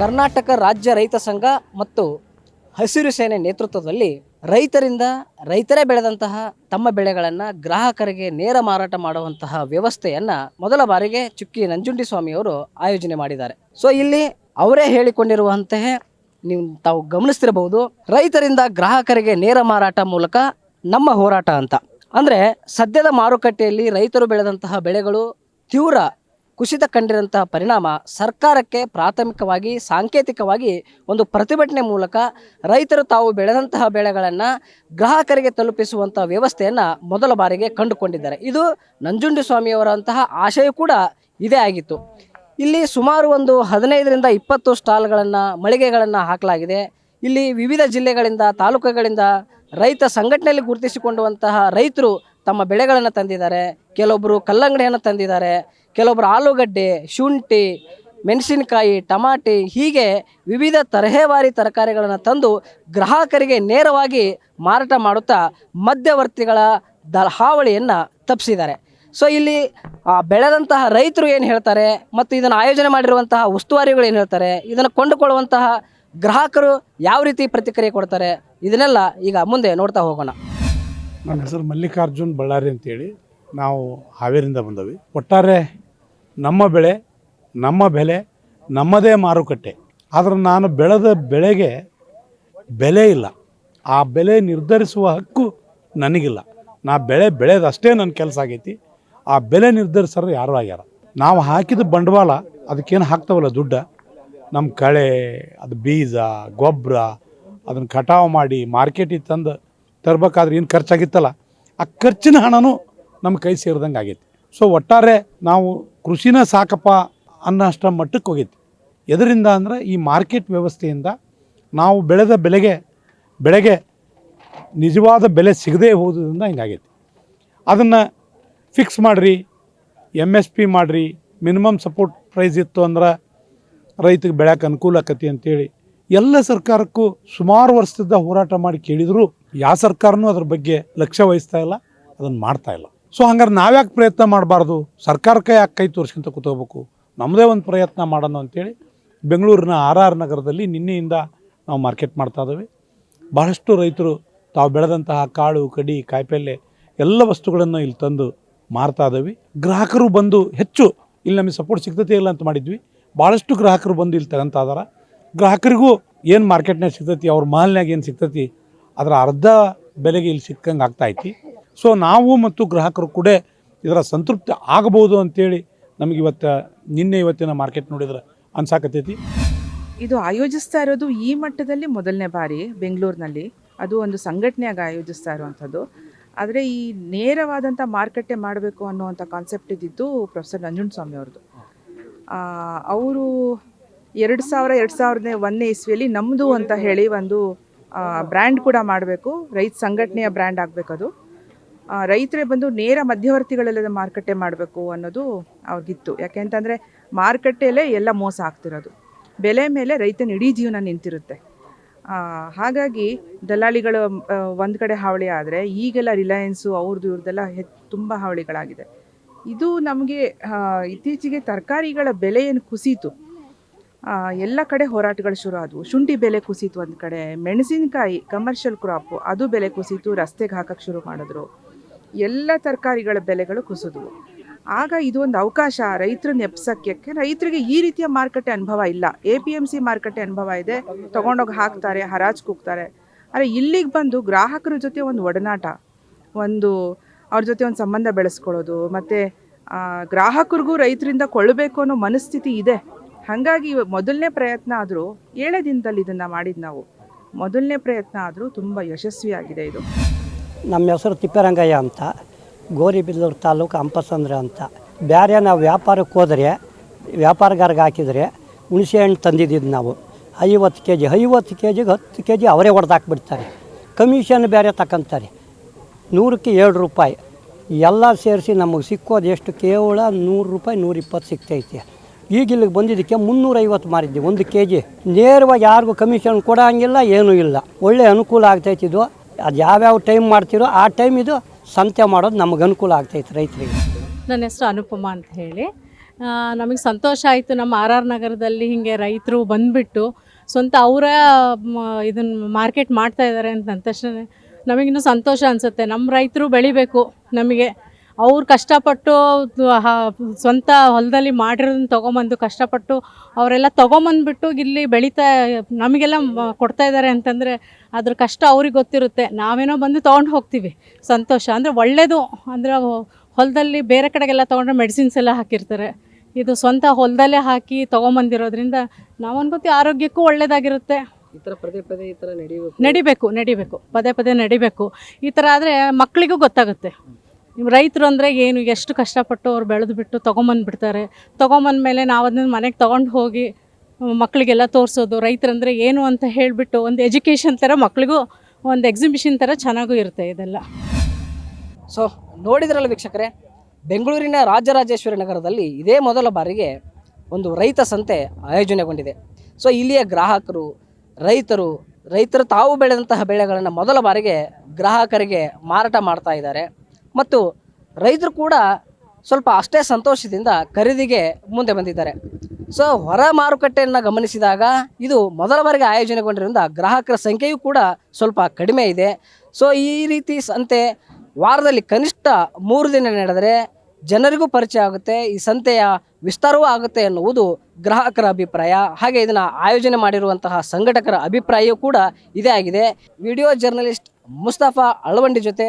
ಕರ್ನಾಟಕ ರಾಜ್ಯ ರೈತ ಸಂಘ ಮತ್ತು ಹಸಿರು ಸೇನೆ ನೇತೃತ್ವದಲ್ಲಿ ರೈತರಿಂದ ರೈತರೇ ಬೆಳೆದಂತಹ ತಮ್ಮ ಬೆಳೆಗಳನ್ನು ಗ್ರಾಹಕರಿಗೆ ನೇರ ಮಾರಾಟ ಮಾಡುವಂತಹ ವ್ಯವಸ್ಥೆಯನ್ನು ಮೊದಲ ಬಾರಿಗೆ ಚುಕ್ಕಿ ನಂಜುಂಡಿ ಸ್ವಾಮಿಯವರು ಆಯೋಜನೆ ಮಾಡಿದ್ದಾರೆ. ಸೊ ಇಲ್ಲಿ ಅವರೇ ಹೇಳಿಕೊಂಡಿರುವಂತಹ ನೀವು ತಾವು ಗಮನಿಸ್ತಿರಬಹುದು, ರೈತರಿಂದ ಗ್ರಾಹಕರಿಗೆ ನೇರ ಮಾರಾಟ ಮೂಲಕ ನಮ್ಮ ಹೋರಾಟ ಅಂತ. ಅಂದರೆ ಸದ್ಯದ ಮಾರುಕಟ್ಟೆಯಲ್ಲಿ ರೈತರು ಬೆಳೆದಂತಹ ಬೆಳೆಗಳು ತೀವ್ರ ಕುಸಿತ ಕಂಡಿರುವಂತಹ ಪರಿಣಾಮ ಸರ್ಕಾರಕ್ಕೆ ಪ್ರಾಥಮಿಕವಾಗಿ, ಸಾಂಕೇತಿಕವಾಗಿ ಒಂದು ಪ್ರತಿಭಟನೆ ಮೂಲಕ ರೈತರು ತಾವು ಬೆಳೆದಂತಹ ಬೆಳೆಗಳನ್ನು ಗ್ರಾಹಕರಿಗೆ ತಲುಪಿಸುವಂಥ ವ್ಯವಸ್ಥೆಯನ್ನು ಮೊದಲ ಬಾರಿಗೆ ಕಂಡುಕೊಂಡಿದ್ದಾರೆ. ಇದು ನಂಜುಂಡಿ ಸ್ವಾಮಿಯವರಂತಹ ಆಶಯ ಕೂಡ ಇದೇ ಆಗಿತ್ತು. ಇಲ್ಲಿ ಸುಮಾರು ಒಂದು ಹದಿನೈದರಿಂದ ಇಪ್ಪತ್ತು ಸ್ಟಾಲ್ಗಳನ್ನು, ಮಳಿಗೆಗಳನ್ನು ಹಾಕಲಾಗಿದೆ. ಇಲ್ಲಿ ವಿವಿಧ ಜಿಲ್ಲೆಗಳಿಂದ, ತಾಲೂಕುಗಳಿಂದ ರೈತ ಸಂಘಟನೆಯಲ್ಲಿ ಗುರುತಿಸಿಕೊಂಡುವಂತಹ ರೈತರು ತಮ್ಮ ಬೆಳೆಗಳನ್ನು ತಂದಿದ್ದಾರೆ. ಕೆಲವೊಬ್ಬರು ಕಲ್ಲಂಗಡಿಯನ್ನು ತಂದಿದ್ದಾರೆ. ಕೆಲವೊಬ್ಬರು ಆಲೂಗಡ್ಡೆ, ಶುಂಠಿ, ಮೆಣಸಿನಕಾಯಿ, ಟಮಾಟಿ ಹೀಗೆ ವಿವಿಧ ತರಹೇವಾರಿ ತರಕಾರಿಗಳನ್ನು ತಂದು ಗ್ರಾಹಕರಿಗೆ ನೇರವಾಗಿ ಮಾರಾಟ ಮಾಡುತ್ತಾ ಮಧ್ಯವರ್ತಿಗಳ ದ ಹಾವಳಿಯನ್ನು ತಪ್ಪಿಸಿದ್ದಾರೆ ಸೊ ಇಲ್ಲಿ ಬೆಳೆದಂತಹ ರೈತರು ಏನು ಹೇಳ್ತಾರೆ ಮತ್ತು ಇದನ್ನು ಆಯೋಜನೆ ಮಾಡಿರುವಂತಹ ಉಸ್ತುವಾರಿಗಳು ಏನು ಹೇಳ್ತಾರೆ, ಇದನ್ನು ಕೊಂಡುಕೊಳ್ಳುವಂತಹ ಗ್ರಾಹಕರು ಯಾವ ರೀತಿ ಪ್ರತಿಕ್ರಿಯೆ ಕೊಡ್ತಾರೆ, ಇದನ್ನೆಲ್ಲ ಈಗ ಮುಂದೆ ನೋಡ್ತಾ ಹೋಗೋಣ. ನನ್ನ ಹೆಸರು ಮಲ್ಲಿಕಾರ್ಜುನ್ ಬಳ್ಳಾರಿ ಅಂತೇಳಿ ನಾವು ಹಾವೇರಿಂದ ಬಂದವಿ. ಒಟ್ಟಾರೆ ನಮ್ಮ ಬೆಳೆ, ನಮ್ಮ ಬೆಲೆ, ನಮ್ಮದೇ ಮಾರುಕಟ್ಟೆ. ಆದರೆ ನಾನು ಬೆಳೆದ ಬೆಳೆಗೆ ಬೆಲೆ ಇಲ್ಲ. ಆ ಬೆಲೆ ನಿರ್ಧರಿಸುವ ಹಕ್ಕು ನನಗಿಲ್ಲ. ನಾ ಬೆಳೆ ಬೆಳೆದಷ್ಟೇ ನನ್ನ ಕೆಲಸ ಆಗೈತಿ. ಆ ಬೆಲೆ ನಿರ್ಧರಿಸೋರು ಯಾರು ಆಗ್ಯಾರ. ನಾವು ಹಾಕಿದ ಬಂಡವಾಳ ಅದಕ್ಕೇನು ಹಾಕ್ತಾವಲ್ಲ ದುಡ್ಡ? ನಮ್ಮ ಕಳೆ, ಅದು ಬೀಜ ಗೊಬ್ಬರ ಅದನ್ನು ಕಟಾವು ಮಾಡಿ ಮಾರ್ಕೆಟಿಗೆ ತಂದು ತರಬೇಕಾದ್ರೆ ಏನು ಖರ್ಚಾಗಿತ್ತಲ್ಲ? ಆ ಖರ್ಚಿನ ಹಣನೂ ನಮ್ಮ ಕೈ ಸೇರಿದಂಗೆ ಆಗೈತಿ. ಸೊ ಒಟ್ಟಾರೆ ನಾವು ಕೃಷಿನ ಸಾಕಪ್ಪ ಅನ್ನೋಷ್ಟರ ಮಟ್ಟಕ್ಕೆ ಹೋಗೈತಿ. ಎದರಿಂದ ಅಂದರೆ ಈ ಮಾರ್ಕೆಟ್ ವ್ಯವಸ್ಥೆಯಿಂದ ನಾವು ಬೆಳೆದ ಬೆಲೆಗೆ, ಬೆಳೆಗೆ ನಿಜವಾದ ಬೆಲೆ ಸಿಗದೇ ಹೋದ್ರಿಂದ ಹಿಂಗಾಗೈತಿ ಅದನ್ನು ಫಿಕ್ಸ್ ಮಾಡಿರಿ ಎಂ ಎಸ್ ಪಿ ಮಾಡಿರಿ ಮಿನಿಮಮ್ ಸಪೋರ್ಟ್ ಪ್ರೈಸ್ ಇತ್ತು ಅಂದ್ರೆ ರೈತಗೆ ಬೆಳ್ಯಾಕೆ ಅನುಕೂಲ ಆಕತಿ ಅಂತೇಳಿ ಎಲ್ಲ ಸರ್ಕಾರಕ್ಕೂ ಸುಮಾರು ವರ್ಷದಿಂದ ಹೋರಾಟ ಮಾಡಿ ಕೇಳಿದರೂ. ಯಾವ ಸರ್ಕಾರನೂ ಅದ್ರ ಬಗ್ಗೆ ಲಕ್ಷ್ಯ ವಹಿಸ್ತಾ ಇಲ್ಲ, ಅದನ್ನು ಮಾಡ್ತಾ ಇಲ್ಲ. ಸೊ ಹಂಗಾರೆ ನಾವ್ಯಾಕೆ ಪ್ರಯತ್ನ ಮಾಡಬಾರ್ದು? ಸರ್ಕಾರಕ್ಕೆ ಯಾಕೆ ಕೈ ತೋರಿಸ್ಕೊಂತ ಕೂತ್ಕೋಬೇಕು? ನಮ್ಮದೇ ಒಂದು ಪ್ರಯತ್ನ ಮಾಡೋಣ ಅಂತೇಳಿ ಬೆಂಗಳೂರಿನ ಆರ್ ಆರ್ ನಗರದಲ್ಲಿ ನಿನ್ನೆಯಿಂದ ನಾವು ಮಾರ್ಕೆಟ್ ಮಾಡ್ತಾ ಇದ್ದೇವೆ. ಬಹಳಷ್ಟು ರೈತರು ತಾವು ಬೆಳೆದಂತಹ ಕಾಳು, ಕಡಿ, ಕಾಯಿಪಲ್ಲೆ ಎಲ್ಲ ವಸ್ತುಗಳನ್ನು ಇಲ್ಲಿ ತಂದು ಮಾರ್ತಾ ಇದ್ದೀವಿ. ಗ್ರಾಹಕರು ಬಂದು ಹೆಚ್ಚು ಇಲ್ಲಿ ನಮಗೆ ಸಪೋರ್ಟ್ ಸಿಗ್ತತೆ ಇಲ್ಲ ಅಂತ ಮಾಡಿದ್ವಿ. ಭಾಳಷ್ಟು ಗ್ರಾಹಕರು ಬಂದು ಇಲ್ಲಿ ತಗೊಂತಾ ಇದಾರೆ ಗ್ರಾಹಕರಿಗೂ ಏನು ಮಾರ್ಕೆಟ್ನಾಗ ಸಿಗ್ತೈತಿ, ಅವ್ರ ಮಾಲ್ನಾಗ ಏನು ಸಿಗ್ತೈತಿ, ಅದರ ಅರ್ಧ ಬೆಲೆಗೆ ಇಲ್ಲಿ ಸಿಕ್ಕಂಗೆ ಆಗ್ತಾ ಐತಿ. ಸೊ ನಾವು ಮತ್ತು ಗ್ರಾಹಕರು ಕೂಡ ಇದರ ಸಂತೃಪ್ತಿ ಆಗಬಹುದು ಅಂತೇಳಿ ನಮಗೆ ಇವತ್ತು ನಿನ್ನೆ ಇವತ್ತಿನ ಮಾರ್ಕೆಟ್ ನೋಡಿದ್ರೆ ಅನ್ಸಾಕತ್ತೈತಿ. ಇದು ಆಯೋಜಿಸ್ತಾ ಇರೋದು ಈ ಮಟ್ಟದಲ್ಲಿ ಮೊದಲನೇ ಬಾರಿ ಬೆಂಗಳೂರಿನಲ್ಲಿ. ಅದು ಒಂದು ಸಂಘಟನೆಯಾಗಿ ಆಯೋಜಿಸ್ತಾ ಇರುವಂಥದ್ದು. ಆದರೆ ಈ ನೇರವಾದಂಥ ಮಾರುಕಟ್ಟೆ ಮಾಡಬೇಕು ಅನ್ನುವಂಥ ಕಾನ್ಸೆಪ್ಟ್ ಇದ್ದಿದ್ದು ಪ್ರೊಫೆಸರ್ ನಂಜುಂಡಸ್ವಾಮಿ ಅವ್ರದ್ದು. ಅವರು ಎರಡು ಸಾವಿರ, ಎರಡು ಸಾವಿರದ ಒಂದನೇ ಇಸ್ವಿಯಲ್ಲಿ ನಮ್ಮದು ಅಂತ ಹೇಳಿ ಒಂದು ಬ್ರ್ಯಾಂಡ್ ಕೂಡ ಮಾಡಬೇಕು. ರೈತ ಸಂಘಟನೆಯ ಬ್ರ್ಯಾಂಡ್ ಆಗಬೇಕದು. ರೈತರೇ ಬಂದು ನೇರ ಮಧ್ಯವರ್ತಿಗಳಲ್ಲೆಲ್ಲ ಮಾರುಕಟ್ಟೆ ಮಾಡಬೇಕು ಅನ್ನೋದು ಅವ್ರಿಗಿತ್ತು. ಯಾಕೆಂತಂದರೆ ಮಾರುಕಟ್ಟೆಯಲ್ಲೇ ಎಲ್ಲ ಮೋಸ ಆಗ್ತಿರೋದು. ಬೆಲೆ ಮೇಲೆ ರೈತನ ಇಡೀ ಜೀವನ ನಿಂತಿರುತ್ತೆ. ಹಾಗಾಗಿ ದಲ್ಲಾಳಿಗಳು ಒಂದು ಕಡೆ ಹಾವಳಿ ಆದರೆ ಈಗೆಲ್ಲ ರಿಲಯನ್ಸು ಅವ್ರದ್ದು ಇವ್ರದ್ದೆಲ್ಲ ಹೆ, ತುಂಬ ಹಾವಳಿಗಳಾಗಿದೆ. ಇದು ನಮಗೆ ಇತ್ತೀಚೆಗೆ ತರಕಾರಿಗಳ ಬೆಲೆ ಏನು ಕುಸೀತು. ಎಲ್ಲ ಕಡೆ ಹೋರಾಟಗಳು ಶುರು ಆದವು. ಶುಂಠಿ ಬೆಲೆ ಕುಸೀತು ಒಂದು ಕಡೆ, ಮೆಣಸಿನಕಾಯಿ ಕಮರ್ಷಿಯಲ್ ಕ್ರಾಪು ಅದು ಬೆಲೆ ಕುಸೀತು, ರಸ್ತೆಗೆ ಹಾಕಕ್ಕೆ ಶುರು ಮಾಡಿದ್ರು. ಎಲ್ಲ ತರಕಾರಿಗಳ ಬೆಲೆಗಳು ಕುಸಿದ್ವು ಆಗ ಇದು ಒಂದು ಅವಕಾಶ. ರೈತರನ್ನ ಎಪ್ಸಕ್ಕೆ ರೈತರಿಗೆ ಈ ರೀತಿಯ ಮಾರುಕಟ್ಟೆ ಅನುಭವ ಇಲ್ಲ. ಎ ಪಿ ಎಂ ಸಿ ಮಾರುಕಟ್ಟೆ ಅನುಭವ ಇದೆ. ತೊಗೊಂಡೋಗಿ ಹಾಕ್ತಾರೆ, ಹರಾಜು ಕೂಗ್ತಾರೆ. ಆದರೆ ಇಲ್ಲಿಗೆ ಬಂದು ಗ್ರಾಹಕರ ಜೊತೆ ಒಂದು ಒಡನಾಟ, ಒಂದು ಅವ್ರ ಜೊತೆ ಒಂದು ಸಂಬಂಧ ಬೆಳೆಸ್ಕೊಳ್ಳೋದು, ಮತ್ತು ಗ್ರಾಹಕರಿಗೂ ರೈತರಿಂದ ಕೊಳ್ಳಬೇಕು ಅನ್ನೋ ಮನಸ್ಥಿತಿ ಇದೆ. ಹಾಗಾಗಿ ಮೊದಲನೇ ಪ್ರಯತ್ನ ಆದರೂ, ಏಳೇ ದಿನದಲ್ಲಿ ಇದನ್ನು ಮಾಡಿದ್ದು ನಾವು. ಮೊದಲನೇ ಪ್ರಯತ್ನ ಆದರೂ ತುಂಬ ಯಶಸ್ವಿಯಾಗಿದೆ ಇದು. ನಮ್ಮ ಹೆಸರು ತಿಪ್ಪರಂಗಯ್ಯ ಅಂತ ಗೋರಿಬಿದೂರು ತಾಲೂಕು ಅಂಪಸಂದ್ರ ಅಂತ. ಬೇರೆ ನಾವು ವ್ಯಾಪಾರಕ್ಕೆ ಹೋದರೆ, ವ್ಯಾಪಾರಗಾರಿಗೆ ಹಾಕಿದರೆ ಹುಣಸೆ ಹಣ್ಣು ತಂದಿದ್ದು ನಾವು. ಐವತ್ತು ಕೆ ಜಿ ಐವತ್ತು ಕೆ ಜಿಗೆ ಹತ್ತು ಕೆ ಜಿ ಅವರೇ ಹೊಡೆದಾಕ್ಬಿಡ್ತಾರೆ ಕಮಿಷನ್ ಬೇರೆ ತಗೊಂತಾರೆ ನೂರಕ್ಕೆ ಏಳು ರೂಪಾಯಿ. ಎಲ್ಲ ಸೇರಿಸಿ ನಮಗೆ ಸಿಕ್ಕೋದು ಎಷ್ಟು? ಕೇವಲ ನೂರು ರೂಪಾಯಿ, ನೂರಿಪ್ಪತ್ತು ಸಿಗ್ತೈತೆ. ಈಗ ಇಲ್ಲಿಗೆ ಬಂದಿದ್ದಕ್ಕೆ ಮುನ್ನೂರೈವತ್ತು ಮಾರಿದ್ದೆ ಒಂದು ಕೆ ಜಿ ನೇರವಾಗಿ ಯಾರಿಗೂ ಕಮಿಷನ್ ಕೊಡೋಂಗಿಲ್ಲ, ಏನೂ ಇಲ್ಲ. ಒಳ್ಳೆ ಅನುಕೂಲ ಆಗ್ತೈತೆ ಇದು. ಅದು ಯಾವ್ಯಾವ ಟೈಮ್ ಮಾಡ್ತೀರೋ ಆ ಟೈಮ್ ಇದು ಸಂತೆ ಮಾಡೋದು ನಮ್ಗೆ ಅನುಕೂಲ ಆಗ್ತೈತೆ ರೈತರಿಗೆ. ನನ್ನ ಹೆಸರು ಅನುಪಮ ಅಂತ ಹೇಳಿ. ನಮಗೆ ಸಂತೋಷ ಆಯಿತು ನಮ್ಮ ಆರ್ ಆರ್ ನಗರದಲ್ಲಿ ಹೀಗೆ ರೈತರು ಬಂದುಬಿಟ್ಟು ಸ್ವಂತ ಅವರ ಇದನ್ನು ಮಾರ್ಕೆಟ್ ಮಾಡ್ತಾ ಇದ್ದಾರೆ ಅಂತ ತಕ್ಷಣ ನಮಗಿನ್ನೂ ಸಂತೋಷ ಅನಿಸುತ್ತೆ. ನಮ್ಮ ರೈತರು ಬೆಳಿಬೇಕು ನಮಗೆ. ಅವ್ರು ಕಷ್ಟಪಟ್ಟು ಸ್ವಂತ ಹೊಲದಲ್ಲಿ ಮಾಡಿರೋದನ್ನ ತೊಗೊಂಬಂದು ಕಷ್ಟಪಟ್ಟು ಅವರೆಲ್ಲ ತೊಗೊಂಬಂದ್ಬಿಟ್ಟು ಇಲ್ಲಿ ಬೆಳೀತಾ ನಮಗೆಲ್ಲ ಕೊಡ್ತಾ ಇದ್ದಾರೆ ಅಂತಂದರೆ ಅದ್ರ ಕಷ್ಟ ಅವ್ರಿಗೆ ಗೊತ್ತಿರುತ್ತೆ. ನಾವೇನೋ ಬಂದು ತೊಗೊಂಡು ಹೋಗ್ತೀವಿ. ಸಂತೋಷ. ಅಂದರೆ ಒಳ್ಳೆಯದು ಅಂದರೆ ಹೊಲದಲ್ಲಿ ಬೇರೆ ಕಡೆಗೆಲ್ಲ ತೊಗೊಂಡ್ರೆ ಮೆಡಿಸಿನ್ಸ್ ಎಲ್ಲ ಹಾಕಿರ್ತಾರೆ. ಇದು ಸ್ವಂತ ಹೊಲದಲ್ಲೇ ಹಾಕಿ ತೊಗೊಂಬಂದಿರೋದ್ರಿಂದ ನಾವು ಅನ್ಕೋತೀವಿ ಆರೋಗ್ಯಕ್ಕೂ ಒಳ್ಳೆಯದಾಗಿರುತ್ತೆ ಈ ಥರ ಪದೇ ಪದೇ ಈ ಥರ ನಡೀಬೇಕು. ನಡಿಬೇಕು ನಡಿಬೇಕು. ಪದೇ ಪದೇ ನಡಿಬೇಕು. ಈ ಥರ ಆದರೆ ಮಕ್ಕಳಿಗೂ ಗೊತ್ತಾಗುತ್ತೆ. ರೈತರು ಅಂದರೆ ಏನು? ಎಷ್ಟು ಕಷ್ಟಪಟ್ಟು ಅವ್ರು ಬೆಳೆದು ಬಿಟ್ಟು ತೊಗೊಂಬಂದ್ಬಿಡ್ತಾರೆ ತೊಗೊಂಬಂದ್ಮೇಲೆ ನಾವು ಅದನ್ನ ಮನೆಗೆ ತೊಗೊಂಡು ಹೋಗಿ ಮಕ್ಕಳಿಗೆಲ್ಲ ತೋರಿಸೋದು. ರೈತರಂದರೆ ಏನು ಅಂತ ಹೇಳಿಬಿಟ್ಟು ಒಂದು ಎಜುಕೇಷನ್ ಥರ ಮಕ್ಕಳಿಗೂ ಒಂದು ಎಕ್ಸಿಬಿಷನ್ ಥರ ಚೆನ್ನಾಗೂ ಇರುತ್ತೆ ಇದೆಲ್ಲ. ಸೊ ನೋಡಿದ್ರಲ್ಲ ವೀಕ್ಷಕರೇ, ಬೆಂಗಳೂರಿನ ರಾಜರಾಜೇಶ್ವರಿ ನಗರದಲ್ಲಿ ಇದೇ ಮೊದಲ ಬಾರಿಗೆ ಒಂದು ರೈತ ಸಂತೆ ಆಯೋಜನೆಗೊಂಡಿದೆ. ಸೊ ಇಲ್ಲಿಯ ಗ್ರಾಹಕರು, ರೈತರು ರೈತರು ತಾವು ಬೆಳೆದಂತಹ ಬೆಳೆಗಳನ್ನು ಮೊದಲ ಬಾರಿಗೆ ಗ್ರಾಹಕರಿಗೆ ಮಾರಾಟ ಮಾಡ್ತಾ ಇದ್ದಾರೆ. ಮತ್ತು ರೈತರು ಕೂಡ ಸ್ವಲ್ಪ ಅಷ್ಟೇ ಸಂತೋಷದಿಂದ ಖರೀದಿಗೆ ಮುಂದೆ ಬಂದಿದ್ದಾರೆ. ಸೊ ಹೊರ ಮಾರುಕಟ್ಟೆಯನ್ನು ಗಮನಿಸಿದಾಗ ಇದು ಮೊದಲ ಬಾರಿಗೆ ಆಯೋಜನೆಗೊಂಡಿರೋದ್ರಿಂದ ಗ್ರಾಹಕರ ಸಂಖ್ಯೆಯೂ ಕೂಡ ಸ್ವಲ್ಪ ಕಡಿಮೆ ಇದೆ. ಸೊ ಈ ರೀತಿ ಸಂತೆ ವಾರದಲ್ಲಿ ಕನಿಷ್ಠ ಮೂರು ದಿನ ನಡೆದರೆ ಜನರಿಗೂ ಪರಿಚಯ ಆಗುತ್ತೆ, ಈ ಸಂತೆಯ ವಿಸ್ತಾರವೂ ಆಗುತ್ತೆ ಎನ್ನುವುದು ಗ್ರಾಹಕರ ಅಭಿಪ್ರಾಯ. ಹಾಗೆ ಇದನ್ನು ಆಯೋಜನೆ ಮಾಡಿರುವಂತಹ ಸಂಘಟಕರ ಅಭಿಪ್ರಾಯವೂ ಕೂಡ ಇದೇ ಆಗಿದೆ. ವಿಡಿಯೋ ಜರ್ನಲಿಸ್ಟ್ ಮುಸ್ತಫಾ ಅಳವಂಡಿ ಜೊತೆ